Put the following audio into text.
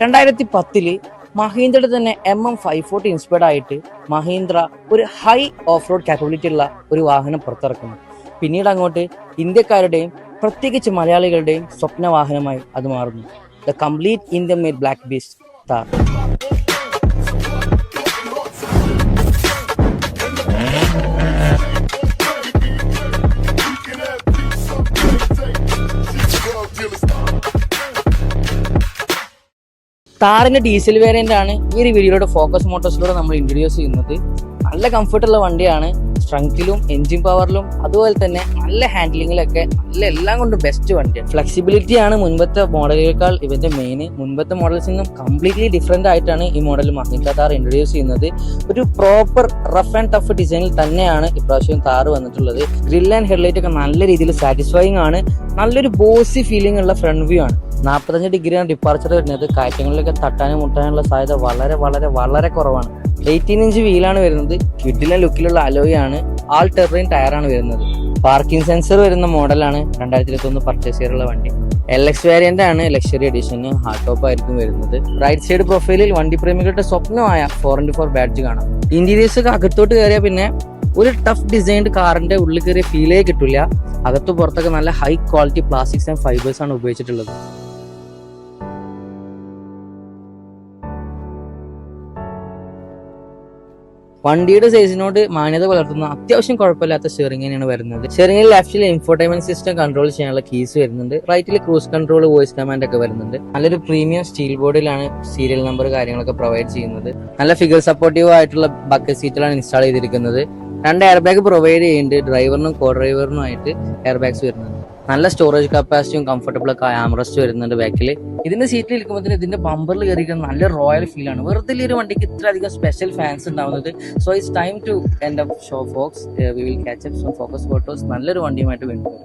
രണ്ടായിരത്തി പത്തിൽ മഹീന്ദ്രയുടെ തന്നെ M M five forty inspired ആയിട്ട് മഹീന്ദ്ര ഒരു ഹൈ ഓഫ് റോഡ് കാപ്പബിലിറ്റി ഉള്ള ഒരു വാഹനം പുറത്തിറക്കുന്നു. പിന്നീട് അങ്ങോട്ട് ഇന്ത്യക്കാരുടെയും പ്രത്യേകിച്ച് മലയാളികളുടെയും സ്വപ്ന വാഹനമായി അത് മാറുന്നു. The complete Indian made black beast Thar താറിന്റെ diesel variant ആണ് ഈ ഒരു വീഡിയോയുടെ ഫോക്കസ് മോട്ടോഴ്സിലൂടെ നമ്മൾ ഇൻട്രൊഡ്യൂസ് ചെയ്യുന്നത്. നല്ല കംഫർട്ടുള്ള വണ്ടിയാണ്. സ്ട്രങ്കിലും എഞ്ചിൻ പവറിലും അതുപോലെ തന്നെ നല്ല ഹാൻഡിലിങ്ങിലൊക്കെ നല്ല എല്ലാം കൊണ്ടും ബെസ്റ്റ് വണ്ടിയാണ്. ഫ്ലെക്സിബിലിറ്റി ആണ് മുൻപത്തെ മോഡലുകളേക്കാൾ ഇവന്റെ മെയിൻ മുൻപത്തെ മോഡൽസിൽ നിന്നും കംപ്ലീറ്റ്ലി ഡിഫറെന്റ് ആയിട്ടാണ് ഈ മോഡൽ മഹീന്ദ്ര താർ ഇൻട്രൊഡ്യൂസ് ചെയ്യുന്നത്. ഒരു പ്രോപ്പർ റഫ് ആൻഡ് ടഫ് ഡിസൈനിൽ തന്നെയാണ് ഇപ്രാവശ്യം താർ വന്നിട്ടുള്ളത്. ഗ്രിൽ ആൻഡ് ഹെഡ്ലൈറ്റ് ഒക്കെ നല്ല രീതിയിൽ സാറ്റിസ്ഫൈങ് ആണ്. നല്ലൊരു ബോസി ഫീലിംഗ് ഉള്ള ഫ്രണ്ട് വ്യൂ ആണ്. നാൽപ്പത്തഞ്ച് ഡിഗ്രിയാണ് ഡിപ്പാർച്ചർ വരുന്നത്. കയറ്റങ്ങളിലൊക്കെ തട്ടാനും മുട്ടാനുള്ള സാധ്യത വളരെ വളരെ വളരെ കുറവാണ്. എയ്റ്റീൻ ഇഞ്ച് വീലാണ് വരുന്നത്. കിഡിലെ ലുക്കിലുള്ള അലോയ് ആണ്. ആൾ ടെറൈൻ ടയറാണ് വരുന്നത്. പാർക്കിംഗ് സെൻസർ വരുന്ന മോഡലാണ് രണ്ടായിരത്തി ഇരുപത്തി ഒന്ന് പർച്ചേസ് ചെയ്തിട്ടുള്ള വണ്ടി. എൽ എക്സ് വേരിയന്റ് ആണ് ലക്ഷറി എഡിഷന് ഹാർഡ് ടോപ്പ് ആയിരിക്കും വരുന്നത്. റൈറ്റ് സൈഡ് പ്രൊഫൈലിൽ വണ്ടി പ്രേമികളുടെ സ്വപ്നമായ ഫോർ ഇന്റു ഫോർ ബാഡ്ജ് കാണാം. ഇന്റീരിയേഴ്സ് അകത്തോട്ട് കയറിയ പിന്നെ ഒരു ടഫ് ഡിസൈൻഡ് കാറിന്റെ ഉള്ളിൽ കയറിയ ഫീലേ കിട്ടില്ല അകത്ത് പുറത്തൊക്കെ നല്ല high quality plastics and fibres ആണ് ഉപയോഗിച്ചിട്ടുള്ളത്. വണ്ടിയുടെ സൈസിനോട് മാന്യത പുലർത്തുന്ന അത്യാവശ്യം കുഴപ്പമില്ലാത്ത സ്റ്റിയറിംഗ് തന്നെയാണ് വരുന്നത്. സ്റ്റിയറിംഗിൽ ലെഫ്റ്റിൽ ഇൻഫോർടൈൻമെന്റ് സിസ്റ്റം കൺട്രോൾ ചെയ്യാനുള്ള കീസ് വരുന്നുണ്ട്. റൈറ്റിൽ ക്രൂസ് കൺട്രോൾ വോയിസ് കമാൻഡ് ഒക്കെ വരുന്നുണ്ട്. നല്ലൊരു പ്രീമിയം സ്റ്റീൽ ബോർഡിലാണ് സീരിയൽ നമ്പർ കാര്യങ്ങളൊക്കെ പ്രൊവൈഡ് ചെയ്യുന്നത്. നല്ല ഫിഗർ സപ്പോർട്ടീവ് ആയിട്ടുള്ള ബക്കറ്റ് സീറ്റിലാണ് ഇൻസ്റ്റാൾ ചെയ്തിരിക്കുന്നത്. രണ്ട് എയർ ബാഗ് പ്രൊവൈഡ് ചെയ്യുന്നുണ്ട് ഡ്രൈവറിനും കോ ഡ്രൈവറിനും ആയിട്ട് എയർ ബാഗ്സ് വരുന്നുണ്ട്. നല്ല സ്റ്റോറേജ് കപ്പാസിറ്റിയും കംഫർട്ടബിൾ ഒക്കെ ആംറസ്റ്റ് വരുന്നുണ്ട് ബാക്കിൽ ഇതിന്റെ സീറ്റിൽ ഇരിക്കുമ്പോൾ ഇതിന്റെ ബമ്പറിൽ കയറിയിരിക്കുന്ന നല്ല റോയൽ ഫീൽ ആണ്. വെറുതെ ഒരു വണ്ടിക്ക് ഇത്ര അധികം സ്പെഷ്യൽ ഫാൻസ് ഉണ്ടാവുന്നത്? So it's time to end of show folks we will catch focus photos നല്ലൊരു വണ്ടിയുമായിട്ട് വീണ്ടും